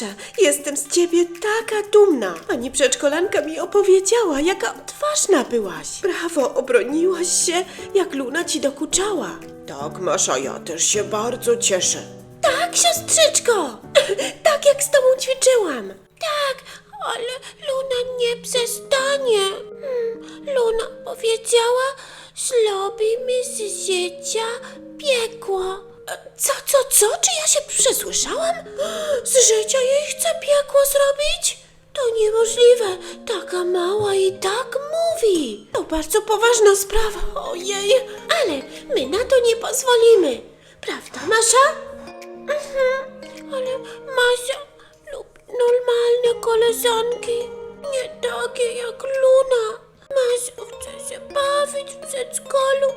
Masza, jestem z ciebie taka dumna. Pani przedszkolanka mi opowiedziała, jaka odważna byłaś. Brawo, obroniłaś się, jak Luna ci dokuczała. Tak, Masza, ja też się bardzo cieszę. Tak, siostrzyczko! tak jak z tobą ćwiczyłam. Tak, ale Luna nie przestanie. Hmm, Luna powiedziała, zrobi mi z życia piekło. Co, co, co? Czy ja się przesłyszałam? Z życia jej chce piekło zrobić? To niemożliwe. Taka mała i tak mówi. To bardzo poważna sprawa. Ojej. Ale my na to nie pozwolimy. Prawda, Masza? Mhm. Ale Masia lubi normalne koleżanki. Nie takie jak Luna. Masia chce się bawić w przedszkolu,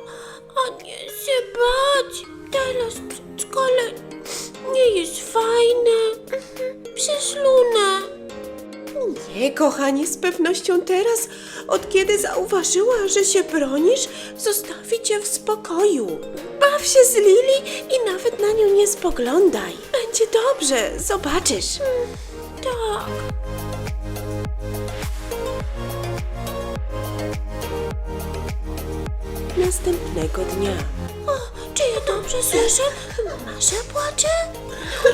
Teraz przedszkole nie jest fajne. Przez Lunę. Nie, kochanie, z pewnością teraz, od kiedy zauważyła, że się bronisz, zostawi cię w spokoju. Baw się z Lili i nawet na nią nie spoglądaj. Będzie dobrze, zobaczysz. tak. Następnego dnia. Dobrze słyszę? Masza płacze?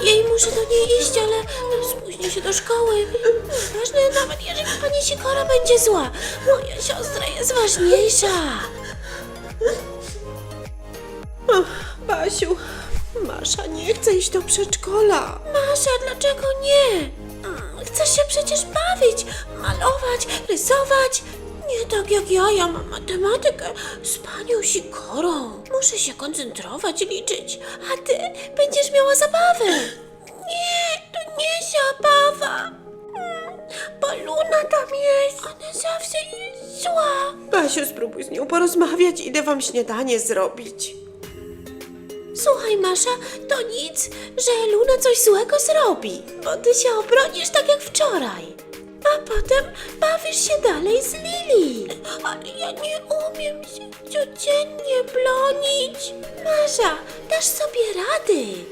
Jej muszę do niej iść, ale spóźnię się do szkoły. Ważne, nawet jeżeli pani Sikora będzie zła. Moja siostra jest ważniejsza. Basiu, Masza nie chce iść do przedszkola. Masza, dlaczego nie? Mm, Chcesz się przecież bawić, malować, rysować. Nie tak jak ja, ja mam matematykę z panią Sikorą. Muszę się koncentrować, liczyć, a ty będziesz miała zabawę. Nie, to nie zabawa. Mm, Bo Luna tam jest. Ona zawsze jest zła. Basiu, spróbuj z nią porozmawiać, idę wam śniadanie zrobić. Słuchaj, Masza, to nic, że Luna coś złego zrobi, bo ty się obronisz tak jak wczoraj. A potem bawisz się dalej z Lili. Ale ja nie umiem się codziennie bronić. Masza, dasz sobie rady.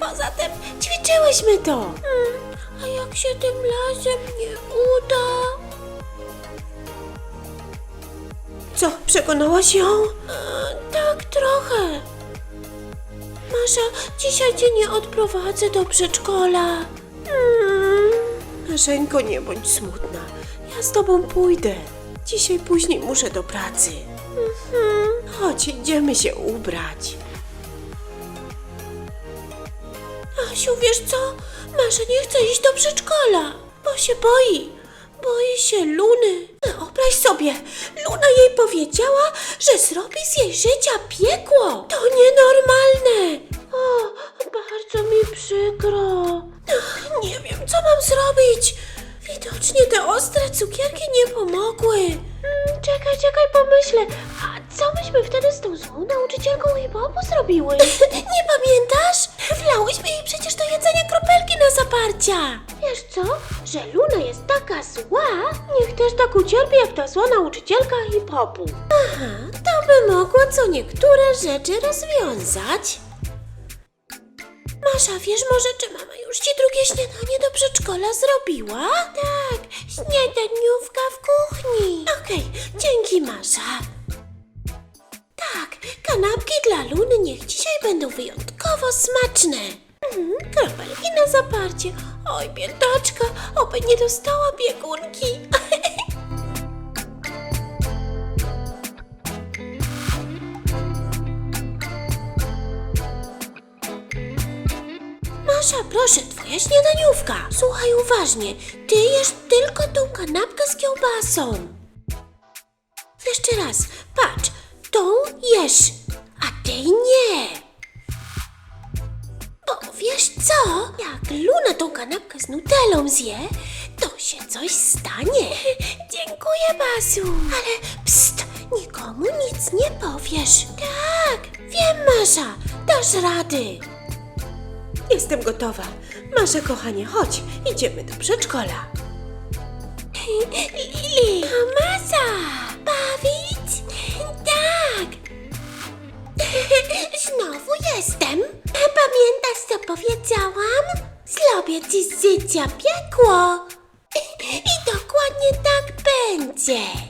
Poza tym ćwiczyłyśmy to. Hmm, a jak się tym razem nie uda? Co, przekonałaś ją? tak, trochę. Masza, dzisiaj cię nie odprowadzę do przedszkola. Maszeńko, nie bądź smutna. Ja z tobą pójdę. Dzisiaj później muszę do pracy. Mhm. Chodź, idziemy się ubrać. Asiu, wiesz co? Masza nie chce iść do przedszkola, bo się boi. Boi się Luny. Wyobraź sobie, Luna jej powiedziała, że zrobi z jej życia piekło. To nienormalne. O, bardzo mi przykro. Nie wiem, co mam zrobić. Widocznie te ostre cukierki nie pomogły. Mm, Czekaj, czekaj, pomyślę. A co myśmy wtedy z tą złą nauczycielką hip-hopu zrobiły? nie pamiętasz? Wlałyśmy jej przecież do jedzenia kropelki na zaparcia. Wiesz co? Że Luna jest taka zła, niech też tak ucierpi jak ta zła nauczycielka hip-hopu. Aha, to by mogło co niektóre rzeczy rozwiązać. Masza, wiesz może, czy mama już ci drugie śniadanie do przedszkola zrobiła? Tak, śniadaniówka w kuchni. Okej, dzięki Masza. Tak, kanapki dla Luny niech dzisiaj będą wyjątkowo smaczne. Mhm, kropelki na zaparcie. Oj, biedaczka, oby nie dostała biegunki. Masza, proszę, twoja śniadaniówka. Słuchaj uważnie, ty jesz tylko tą kanapkę z kiełbasą. Jeszcze raz, patrz, tą jesz, a tej nie. Bo wiesz co? Jak Luna tą kanapkę z nutellą zje, to się coś stanie. Dziękuję, Basiu. Ale pst, nikomu nic nie powiesz. Tak, wiem, Masza, dasz rady. Jestem gotowa. Masza, kochanie, chodź, idziemy do przedszkola. Lili! Masa! Bawić? Tak! Znowu jestem. Pamiętasz, co powiedziałam? Zrobię ci z życia piekło. I dokładnie tak będzie.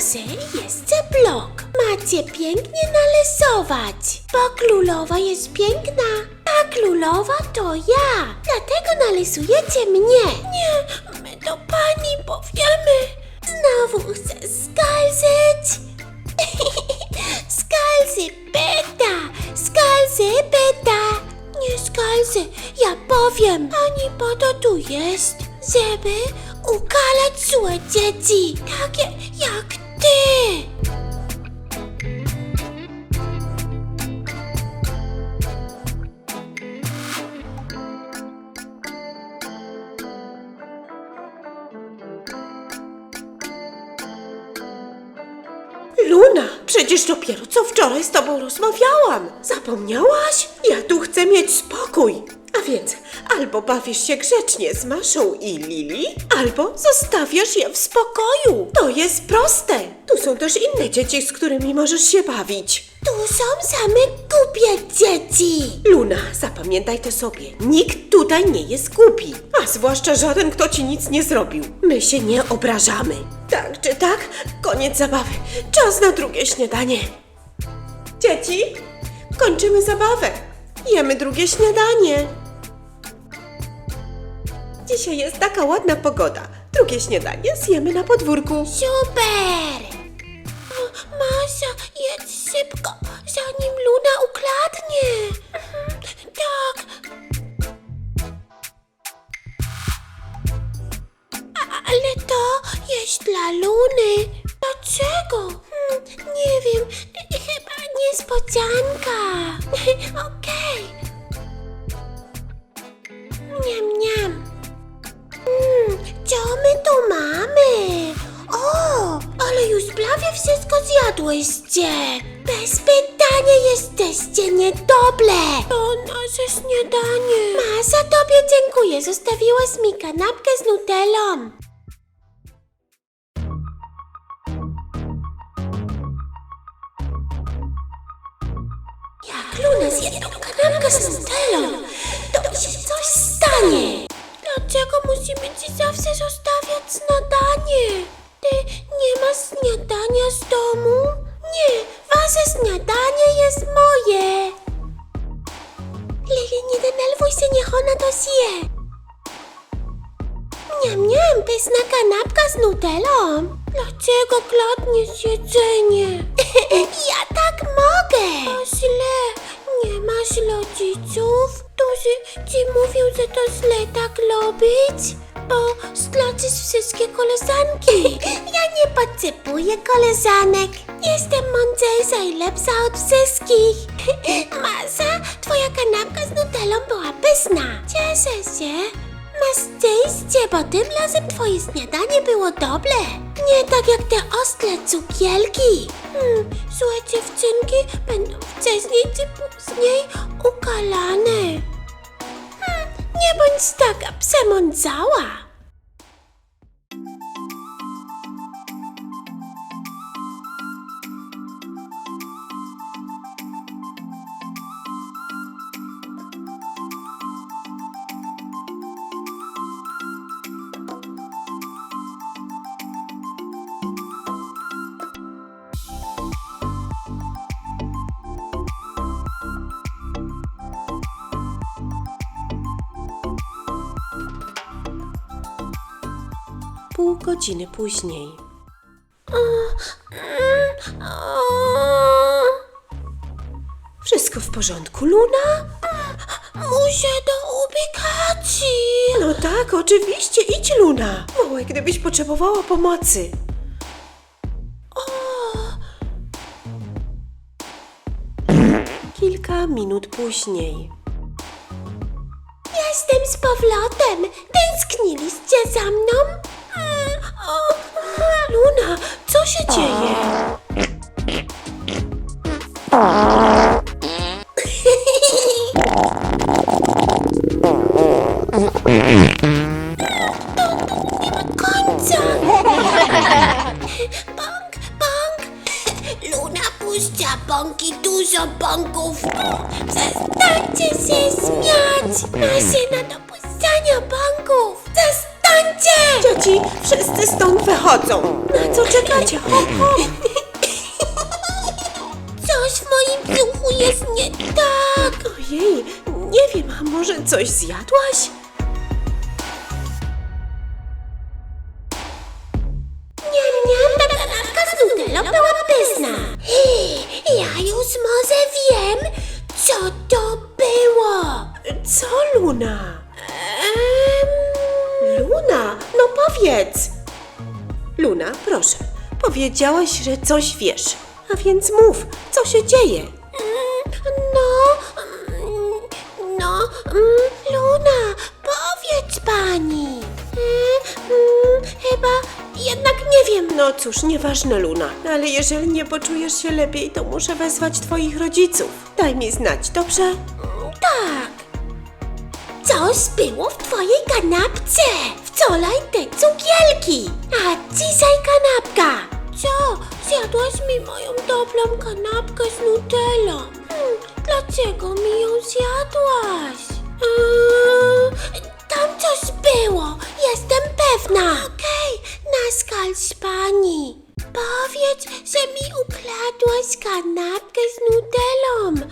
Proszę, jeszcze blok. Macie pięknie narysować, bo królowa jest piękna. A królowa to ja. Dlatego narysujecie mnie. Nie, my do pani powiemy. Znowu chcę skalzyć. skalzy beta, skalzy beta. Nie skalzy, ja powiem. Pani po to tu jest, żeby ukalać złe dzieci, takie jak ty. Luna, przecież dopiero co wczoraj z tobą rozmawiałam. Zapomniałaś? Ja tu chcę mieć spokój. A więc albo bawisz się grzecznie z Maszą i Lili, albo zostawiasz je w spokoju. To jest proste. Tu są też inne dzieci, z którymi możesz się bawić. Tu są same głupie dzieci. Luna, zapamiętaj to sobie. Nikt tutaj nie jest głupi. A zwłaszcza żaden, kto ci nic nie zrobił. My się nie obrażamy. Tak czy tak? Koniec zabawy. Czas na drugie śniadanie. Dzieci, kończymy zabawę. Jemy drugie śniadanie. Dzisiaj jest taka ładna pogoda. Drugie śniadanie zjemy na podwórku. Super! Masia, jedz szybko, zanim Luna ukradnie. Tak. Ale to jest dla Luny. Dlaczego? Hmm, nie wiem, chyba niespodzianka. Okej. Prawie wszystko zjadłyście. Bez pytania jesteście niedobre. To nasze śniadanie. Masa, tobie dziękuję. Zostawiłaś mi kanapkę z nutellą. Jak Luna zje tą kanapkę z nutellą, to się coś stanie. Dlaczego musimy ci zawsze zostawiać śniadanie? Ty nie masz śniadania z domu? Nie, wasze śniadanie jest moje. Lili, nie denerwuj się, niech ona to zje. Niam, niam, pyszna kanapka z nutellą. Dlaczego kradniesz jedzenie? ja tak mogę. O źle, nie masz rodziców, którzy ci mówią, że to źle tak robić? Bo stracisz wszystkie koleżanki. ja nie potrzebuję koleżanek. Jestem mądrzejsza i lepsza od wszystkich. Masa, twoja kanapka z nutellą była pyszna. Cieszę się. Masz szczęście, bo tym razem twoje śniadanie było dobre. Nie tak jak te ostre cukierki. Hmm, złe dziewczynki będą wcześniej czy później ukalane. Nie bądź taka przemądzała. Pół godziny później. Wszystko w porządku, Luna? Muszę do ubikacji. No tak, oczywiście, idź, Luna. Wołaj, gdybyś potrzebowała pomocy. Kilka minut później. Jestem z powrotem. Tęskniliście za mną? Luna, co się dzieje? końca. Bąk, bąk. Luna puszcza bąki, dużo bąków. Przestańcie się śmiać. Maszyna do puszczania bąków. Przestańcie. Dzieci, wszyscy stąd wychodzą. Na co czekacie? Coś w moim brzuchu jest nie tak. Ojej, nie wiem, a może coś zjadłaś? Niam, niam, kanapka z nutellą była pyszna. Ja już może wiem, co to było. Co, Luna? Powiedz. Luna, proszę, powiedziałaś, że coś wiesz. A więc mów, co się dzieje? No, no, Luna, powiedz pani. Chyba jednak nie wiem. No cóż, nieważne, Luna, ale jeżeli nie poczujesz się lepiej, to muszę wezwać twoich rodziców. Daj mi znać, dobrze? Tak. Coś było w twojej kanapce. Wczoraj te cukierki, a dzisiaj kanapka. Co? Zjadłaś mi moją dobrą kanapkę z nutellą. Hmm, dlaczego mi ją zjadłaś? Eee, tam coś było. Jestem pewna. Okej, naskarż pani. Powiedz, że mi ukradłaś kanapkę z nutellą.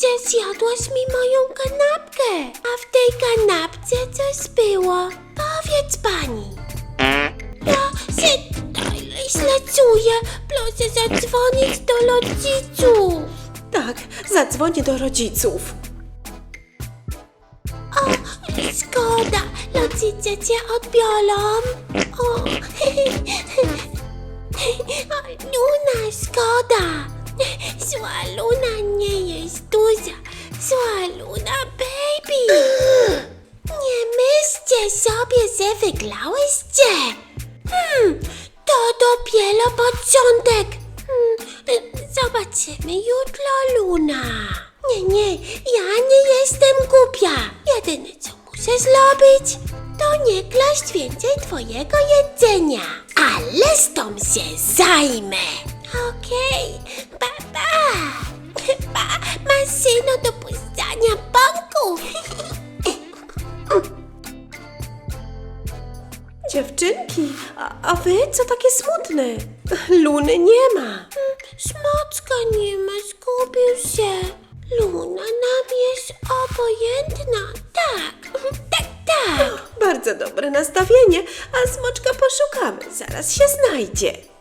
Że zjadłaś mi moją kanapkę. A w tej kanapce coś było. Powiedz pani. Ja się źle czuję. Proszę zadzwonić do rodziców. Tak, zadzwonię do rodziców. O, szkoda. Rodzice cię odbiorą. O Luna, szkoda. Zła Luna nie jest duża. Zła Luna, baby. Nie myślcie sobie, że wygrałyście. Hmm, to dopiero początek. Hmm, zobaczymy jutro, Luna. Nie, nie, ja nie jestem głupia. Jedyne, co muszę zrobić, to nie klaść więcej twojego jedzenia. Ale z tą się zajmę. Okej, pa, pa. Maszyno do puszczania bąków. Dziewczynki, a, a wy co takie smutne? Luny nie ma. Smoczka nie ma, zgubił się. Luna nam jest obojętna. Tak, tak, tak. Bardzo dobre nastawienie, a smoczka poszukamy, zaraz się znajdzie.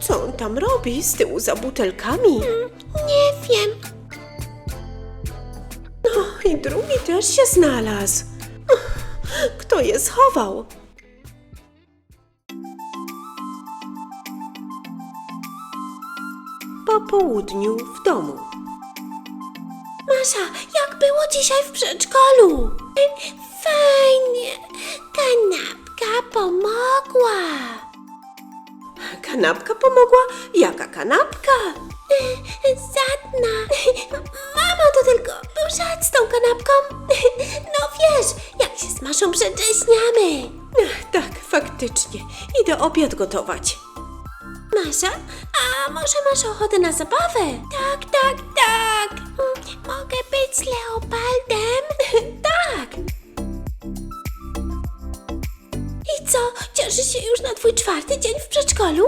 Co on tam robi z tyłu za butelkami? Nie wiem. No i drugi też się znalazł. Kto je schował? Po południu w domu. Masza, jak było dzisiaj w przedszkolu? Fajnie. Kanapka pomogła. Kanapka pomogła? Jaka kanapka? Zadna. Mamo, to tylko żart z tą kanapką. No wiesz, jak się z Maszą przedrzeźniamy. Ach, tak, faktycznie. Idę obiad gotować. Masza, a może masz ochotę na zabawę? Tak, tak, tak. Mogę być leopardem? Cieszysz się już na twój czwarty dzień w przedszkolu?